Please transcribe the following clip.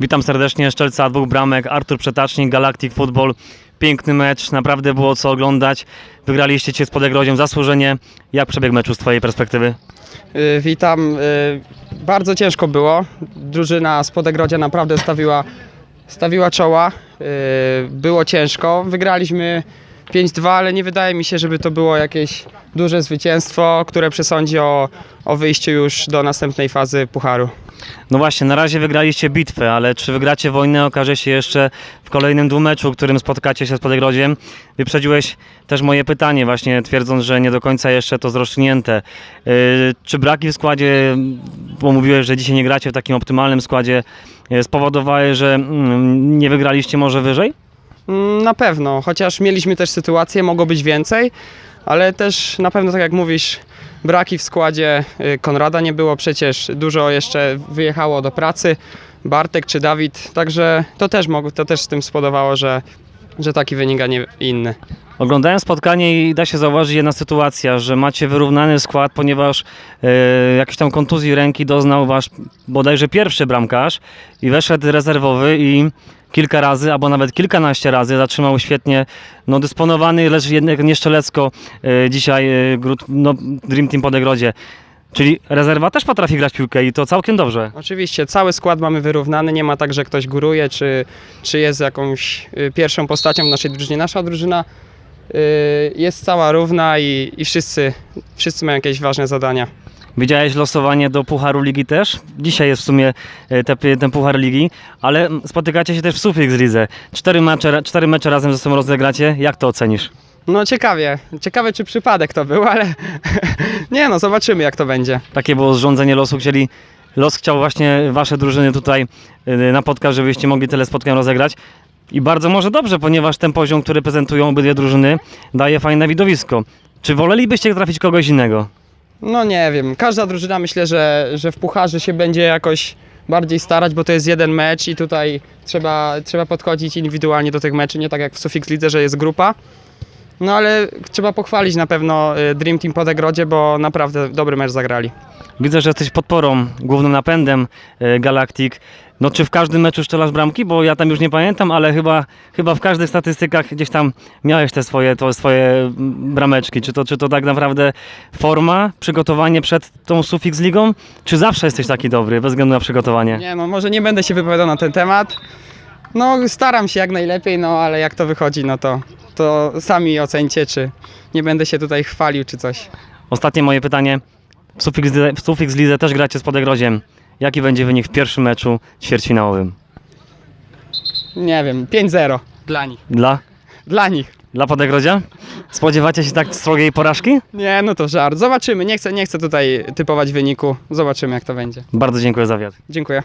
Witam serdecznie, Szczelca dwóch bramek, Artur Przetacznik, Galactic Football. Piękny mecz, naprawdę było co oglądać. Wygraliście Cię z Podegrodziem zasłużenie. Jak przebiegł meczu z Twojej perspektywy? Y, Witam. Y, Bardzo ciężko było. Drużyna z Podegrodzia naprawdę stawiła, stawiła czoła. Y, Było ciężko. Wygraliśmy 5-2, ale nie wydaje mi się, żeby to było jakieś duże zwycięstwo, które przesądzi o, o wyjściu już do następnej fazy Pucharu. No właśnie, na razie wygraliście bitwę, ale czy wygracie wojnę okaże się jeszcze w kolejnym dwumeczu, którym spotkacie się z Podegrodziem. Wyprzedziłeś też moje pytanie właśnie, twierdząc, że nie do końca jeszcze to zrocznięte. Yy, czy braki w składzie, bo mówiłeś, że dzisiaj nie gracie w takim optymalnym składzie, yy, spowodowały, że mm, nie wygraliście może wyżej? Mm, Na pewno, chociaż mieliśmy też sytuację, mogło być więcej, ale też na pewno, tak jak mówisz, braki w składzie y, Konrada nie było przecież, dużo jeszcze wyjechało do pracy, Bartek czy Dawid, także to też, mogło, to też z tym spowodowało, że, że taki wynik, a nie inny. Oglądałem spotkanie i da się zauważyć jedna sytuacja, że macie wyrównany skład, ponieważ jakiejś tam kontuzji ręki doznał wasz bodajże pierwszy bramkarz i weszedł rezerwowy i kilka razy, albo nawet kilkanaście razy zatrzymał świetnie no, dysponowany, lecz jednak nieszczelecko e, dzisiaj e, gród, no, Dream Team Podegrodzie. Czyli rezerwa też potrafi grać piłkę i to całkiem dobrze. Oczywiście, cały skład mamy wyrównany, nie ma tak, że ktoś góruje, czy, czy jest jakąś y, pierwszą postacią w naszej drużynie. Nasza drużyna y, jest cała równa i, i wszyscy, wszyscy mają jakieś ważne zadania. Widziałeś losowanie do Pucharu Ligi też? Dzisiaj jest w sumie e, te, ten Puchar Ligi, ale spotykacie się też w Sufix Lidze. Cztery mecze, cztery mecze razem ze sobą rozegracie. Jak to ocenisz? No ciekawie, ciekawe czy przypadek to był, ale nie no, zobaczymy jak to będzie. Takie było zrządzenie losu. Chcieli, los chciał właśnie wasze drużyny tutaj e, napotkać, żebyście mogli tyle spotkań rozegrać. I bardzo może dobrze, ponieważ ten poziom, który prezentują obydwie drużyny, daje fajne widowisko. Czy wolelibyście trafić kogoś innego? No nie wiem, każda drużyna myślę, że, że w pucharze się będzie jakoś bardziej starać, bo to jest jeden mecz i tutaj trzeba, trzeba podchodzić indywidualnie do tych meczy, nie tak jak w Sufix Lidze, że jest grupa. No ale trzeba pochwalić na pewno y, Dream Team Podegrodzie, bo naprawdę dobry mecz zagrali. Widzę, że jesteś podporą, głównym napędem e, Galactic. No czy w każdym meczu strzelasz bramki? Bo ja tam już nie pamiętam, ale chyba, chyba w każdych statystykach gdzieś tam miałeś te swoje, to swoje mm, brameczki. Czy to, czy to tak naprawdę forma, przygotowanie przed tą Sufix Ligą? Czy zawsze jesteś taki dobry, bez względu na przygotowanie? Nie no, może nie będę się wypowiadał na ten temat. No staram się jak najlepiej, no ale jak to wychodzi, no to, to sami ocencie, czy nie będę się tutaj chwalił, czy coś. Ostatnie moje pytanie. W Sufix, Lidze- w Lidze też gracie z Podegrodziem. Jaki będzie wynik w pierwszym meczu ćwierćfinałowym? Nie wiem, 5-0 dla nich. Dla? Dla nich. Dla Podegrodzia? Spodziewacie się tak srogiej porażki? Nie, no to żart. Zobaczymy. Nie chcę, nie chcę tutaj typować wyniku. Zobaczymy, jak to będzie. Bardzo dziękuję za wywiad. Dziękuję.